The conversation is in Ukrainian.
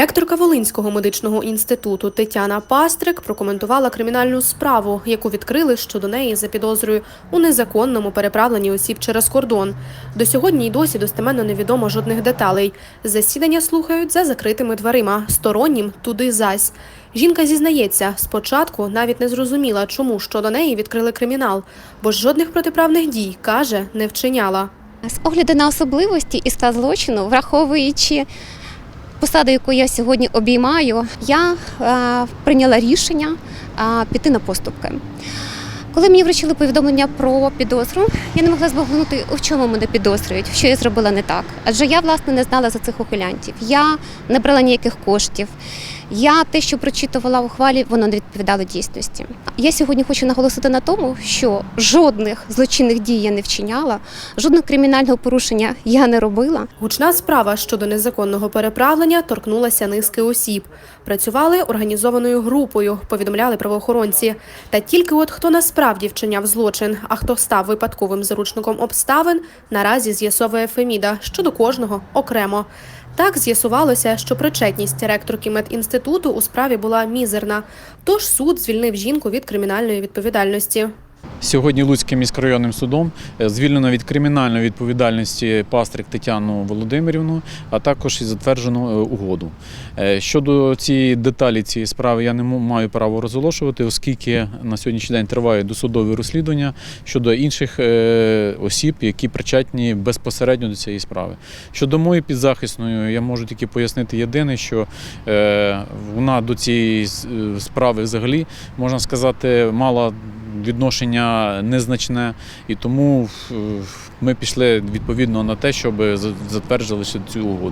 Ректорка Волинського медичного інституту Тетяна Пастрик прокоментувала кримінальну справу, яку відкрили щодо неї за підозрою у незаконному переправленні осіб через кордон. До сьогодні й досі достеменно невідомо жодних деталей. Засідання слухають за закритими дверима, стороннім туди зась. Жінка зізнається, спочатку навіть не зрозуміла, чому щодо неї відкрили кримінал, бо жодних протиправних дій, каже, не вчиняла. З огляду на особливості і склад злочину, враховуючи посаду, яку я сьогодні обіймаю, я е, прийняла рішення е, піти на поступки. Коли мені вручили повідомлення про підозру, я не могла збагнути, у чому мене підозрюють, що я зробила не так. Адже я власне не знала за цих ухилянтів. Я не брала ніяких коштів. Я те, що прочитувала в ухвалі, воно не відповідало дійсності. Я сьогодні хочу наголосити на тому, що жодних злочинних дій я не вчиняла, жодного кримінального порушення я не робила. Гучна справа щодо незаконного переправлення торкнулася низки осіб. Працювали організованою групою, повідомляли правоохоронці. Та тільки от хто насправді вчиняв злочин, а хто став випадковим заручником обставин, наразі з'ясовує Феміда щодо кожного окремо. Так з'ясувалося, що причетність ректорки медінституту у справі була мізерна. Тож суд звільнив жінку від кримінальної відповідальності. Сьогодні Луцьким міськрайонним судом е, звільнено від кримінальної відповідальності пастрик Тетяну Володимирівну, а також і затверджено е, угоду. Е, Щодо цієї деталі цієї справи я не маю права розголошувати, оскільки на сьогоднішній день триває досудове розслідування щодо інших осіб, які причетні безпосередньо до цієї справи. Щодо моєї підзахисної, я можу тільки пояснити єдине, що вона до цієї справи взагалі можна сказати мала відношення незначне, і тому е, ми пішли відповідно на те, щоб за- затверджували цю угоду.